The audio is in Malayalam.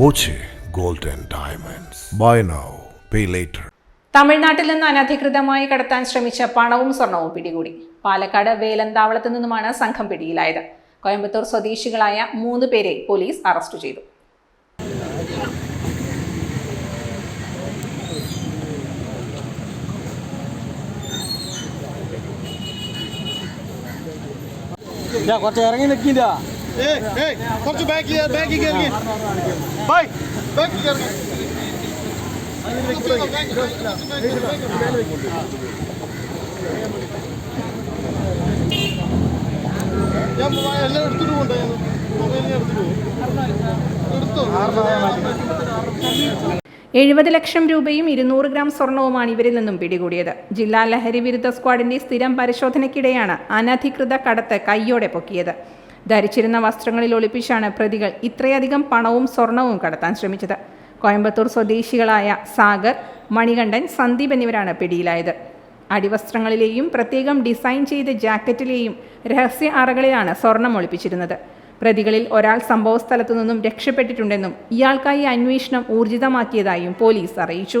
Boche golden diamonds. Buy now pay later. തമിഴ്നാട്ടിൽ നിന്ന് അനധികൃതമായി കടത്താൻ ശ്രമിച്ച പണവും സ്വർണവും പിടികൂടി. പാലക്കാട് വേലന്താവളത്ത് നിന്നുമാണ് സംഘം പിടിയിലായത്. കോയമ്പത്തൂർ സ്വദേശികളായ മൂന്ന് പേരെ പോലീസ് അറസ്റ്റ് ചെയ്തു. കുറച്ച് ഇറങ്ങി നിൽക്കില്ല കുറച്ച് ബാക്കി ബാക്കി കയറി ബൈ. ബാക്കി കയറി ഞാൻ എല്ലാം എടുത്തിട്ട് ഞാൻ. എടുത്തിട്ട് എടുത്തോ? എഴുപത് ലക്ഷം രൂപയും ഇരുന്നൂറ് ഗ്രാം സ്വർണവുമാണ് ഇവരിൽ നിന്നും പിടികൂടിയത്. ജില്ലാ ലഹരി വിരുദ്ധ സ്ക്വാഡിന്റെ സ്ഥിരം പരിശോധനയ്ക്കിടെയാണ് അനധികൃത കടത്ത് കയ്യോടെ പൊക്കിയത്. ധരിച്ചിരുന്ന വസ്ത്രങ്ങളിൽ ഒളിപ്പിച്ചാണ് പ്രതികൾ ഇത്രയധികം പണവും സ്വർണവും കടത്താൻ ശ്രമിച്ചത്. കോയമ്പത്തൂർ സ്വദേശികളായ സാഗർ മണികണ്ഠൻ സന്ദീപ് എന്നിവരാണ് പിടിയിലായത്. അടിവസ്ത്രങ്ങളിലെയും പ്രത്യേകം ഡിസൈൻ ചെയ്ത ജാക്കറ്റിലെയും രഹസ്യ അറകളിലാണ് സ്വർണം ഒളിപ്പിച്ചിരുന്നത്. പ്രതികളിൽ ഒരാൾ സംഭവസ്ഥലത്തു നിന്നും രക്ഷപ്പെട്ടിട്ടുണ്ടെന്നും ഇയാൾക്കായി അന്വേഷണം ഊർജിതമാക്കിയതായും പോലീസ് അറിയിച്ചു.